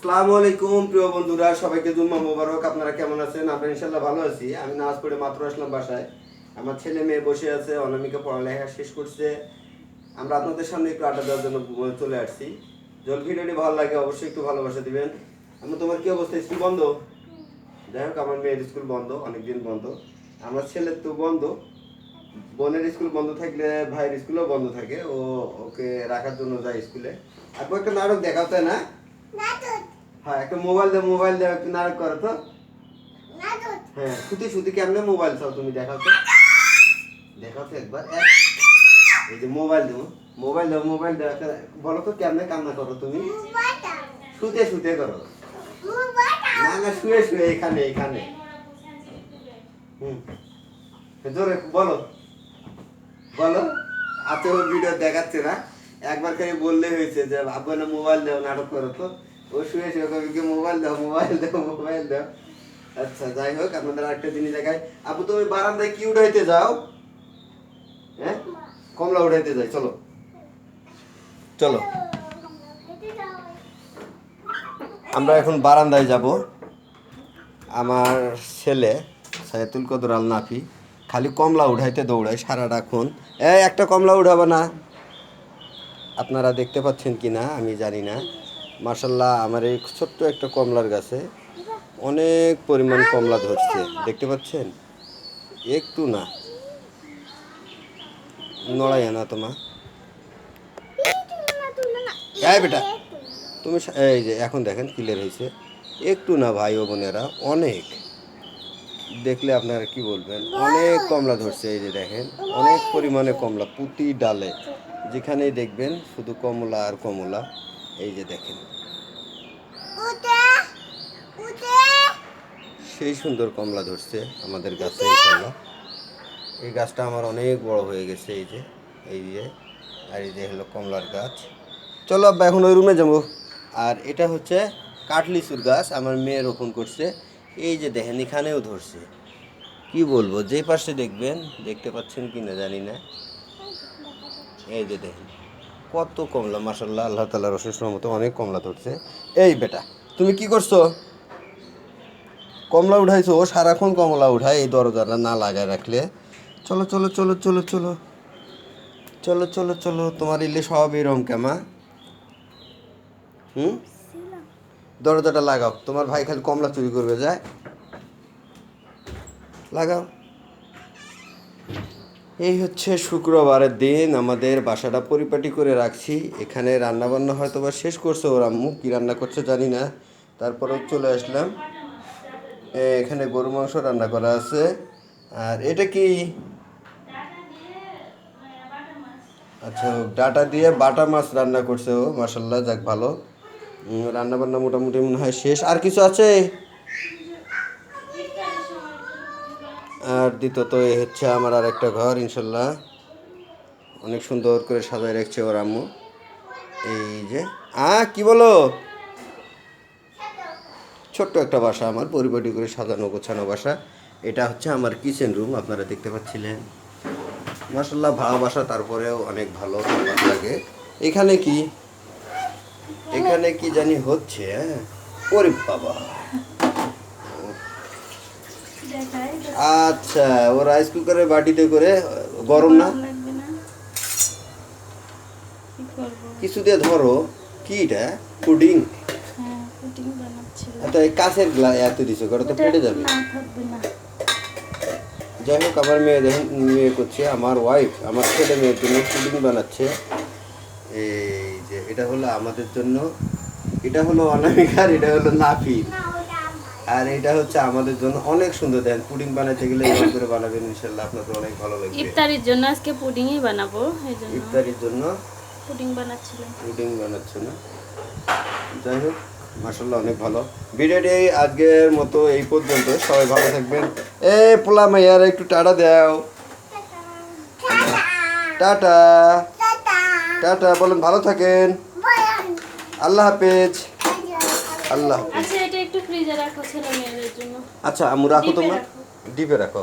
আসসালামু আলাইকুম, প্রিয় বন্ধুরা, সবাইকে জুম্মা মোবারক। আপনারা কেমন আছেন? আমরা ইনশাল্লাহ ভালো আছি। আমি নামাজ পড়ে মাত্র আসলাম বাসায়। আমার ছেলে মেয়ে বসে আছে, অনামিকা পড়ালেখা শেষ করছে। আমরা আপনাদের সামনে একটু আড্ডা দেওয়ার জন্য চলে আসছি। জল ভিডিওটি ভালো লাগে, অবশ্যই একটু ভালোবাসা দিবেন। আমি তোমার কি অবস্থা? স্কুল বন্ধ? যাই হোক, আমার মেয়ের স্কুল বন্ধ, অনেকদিন বন্ধ। আমার ছেলের তো বন্ধ। বোনের স্কুল বন্ধ থাকলে ভাইয়ের স্কুলও বন্ধ থাকে। ও ওকে রাখার জন্য যায় স্কুলে। আপু একটা নাটক দেখাও তাই না? হ্যাঁ একটা মোবাইল দাও মোবাইল দাও একটু নাটক করো তো। হ্যাঁ সুতি সুতি কেমনে মোবাইল চাও তুমি দেখাও তো। দেখাও তো একবার। এই যে মোবাইল দেবো। মোবাইল দাও মোবাইল দাও একটা বলো তো কেমনে কান্না করো তুমি? শুতে শুতে করো। না না শুয়ে শুয়ে এখানে এখানে। হুম। জোরে বলো। বলো। ওর ভিডিও দেখাচ্ছে না। একবার খালি বললে হয়েছে যে আব্বু না মোবাইল দাও নাটক করো তো। ও শুয়ে শুয়ে কবে কি মোবাইল দাও মোবাইল দাও মোবাইল দাও? আচ্ছা যাই হোক, আপনাদের আরেকটা জিনিস দেখাই। আপু, তুমি বারান্দায় কি উঠাইতে যাও? হ্যাঁ? কমলা উঠাইতে যাই, চলো। চলো। আমরা এখন বারান্দায় যাব। আমার ছেলে সাইতুল কদর আল নাফি খালি কমলা উঠাইতে দৌড়ায় সারাটাক্ষণ এ একটা কমলা উঠাবো না। আপনারা দেখতে পাচ্ছেন কি না আমি জানি না। মার্শাল্লাহ আমার এই ছোট্ট একটা কমলার গাছে অনেক পরিমাণ কমলা ধরছে, দেখতে পাচ্ছেন? একটু না। নড়াই না তোমা এই বেটা, তুমি এই যে এখন দেখেন ক্লিয়ার হয়েছে। একটু না ভাই ও বোনেরা, অনেক। দেখলে আপনারা কি বলবেন? অনেক কমলা ধরছে, এই যে দেখেন, অনেক পরিমাণে কমলা প্রতি ডালে। যেখানেই দেখবেন শুধু কমলা আর কমলা। এই যে দেখেন। সেই সুন্দর কমলা ধরছে আমাদের গাছে ইনশাল্লাহ এই গাছটা আমার অনেক বড় হয়ে গেছে এই যে এই যে আর এই যে হলো কমলার গাছ। চলো আব্বা এখন ওই রুমে যাব। আর এটা হচ্ছে কাঠলিচুর গাছ আমার মেয়ে রোপণ করছে। এই যে দেখেন এখানেও ধরছে। কি বলব যে পাশে দেখবেন দেখতে পাচ্ছেন কি না জানি না। এই যে দেখেন। কত কমলা মাসাল্লাহ আল্লাহ তালার অশেষ অনেক কমলা ধরছে। এই বেটা, তুমি কি করছ? কমলা উঠাইছো, সারাক্ষণ কমলা উঠায় এই দরজাটা না লাগায় রাখলে। চলো চলো চলো চলো চলো। চলো চলো চলো, তোমার ইলে সব এরম কেমা? হুম? দরজাটা লাগাও, তোমার ভাই খালি কমলা চুরি করবে, যায়। লাগাও। এই হচ্ছে শুক্রবারের দিন আমাদের বাসাটা পরিপাটি করে রাখছি। এখানে রান্না বান্না হয়তো বা শেষ করছে ওর আম্মু কী রান্না করছে জানি না। তারপরেও চলে আসলাম। এখানে গরু মাংস রান্না করা আছে। আর এটা কি? আচ্ছা ডাটা দিয়ে বাটা মাছ রান্না করছে ও মাসাল্লাহ যাক ভালো। উম, রান্না বান্না মোটামুটি মনে হয় শেষ। আর কিছু আছে? আর দ্বিতীয়ত এ হচ্ছে আমার আর একটা ঘর, ইনশাল্লাহ। অনেক সুন্দর করে সাজায় রাখছে ওর আম্মু। এই যে, আ, কি বলো? ছোট্ট একটা বাসা আমার, পরিপাটি করে সাজানো গোছানো বাসা। এটা হচ্ছে আমার কিচেন রুম আপনারা দেখতে পাচ্ছিলেন। মাসাল্লাহ ভাড়া বাসা, তারপরেও অনেক ভালো লাগে। এখানে কি? এখানে কি জানি হচ্ছে হ্যাঁ? ওরে বাবা। আচ্ছা ও রাইস কুকারের বাটিতে করে গরম না? কিছু দিয়ে ধরো। কি এটা? পুডিং হ্যাঁ এত এই কাছের গ্লা এত দিছো করে তো ফেটে যাবে। যাই হোক আমার মেয়ে দেখেন মেয়ে করছে আমার ওয়াইফ আমার ছেলে মেয়ের জন্য পুডিং বানাচ্ছে। এই যে এটা হলো আমাদের জন্য এটা হলো অনামিকার এটা হলো নাফির। আর এটা হচ্ছে আমাদের জন্য অনেক সুন্দর। দেন পুডিং বানাতে গেলে এরকম করে বানাবেন ইনশাল্লাহ আপনাদের অনেক ভালো লাগবে। ইফতারির জন্য আজকে পুডিংই বানাবো এই জন্য। ইফতারির জন্য পুডিং বানাচ্ছিলাম। পুডিং বানাচ্ছে না। যাই হোক মাসাল্লাহ অনেক ভালো। ভিডিওটি আজকের মতো এই পর্যন্ত। সবাই ভালো থাকবেন। এ পোলা মাইয়ার একটু টাটা দাও। টাটা। টাটা। বলেন ভালো থাকেন। আল্লাহ হাফেজ। আল্লাহ আচ্ছা এটা একটু ফ্রিজে রাখো ছেলে মেয়েদের জন্য। আচ্ছা আমু রাখো তোমরা। ডিপে রাখো।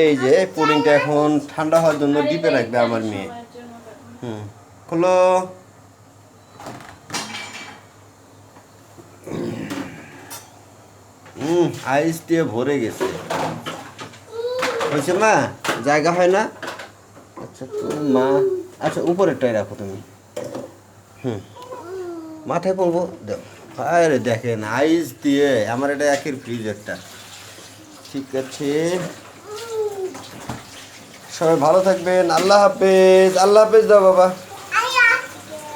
এই যে পুডিংটা এখন ঠান্ডা হওয়ার জন্য ডিপে রাখবে আমার মেয়ে। সময়ের জন্য হুম আইস দিয়ে ভরে গেছে। হয়েছে মা জায়গা হয় না? আচ্ছা তুমি মা আচ্ছা উপরেরটাই রাখো তুমি। হুম মাথায় পড়ব দেখো আরে দেখেন আইস দিয়ে, আমার এটা একের ফ্রিজ একটা। ঠিক আছে। সবাই ভালো থাকবেন। আল্লাহ হাফেজ আল্লাহ হাফেজ দাও বাবা।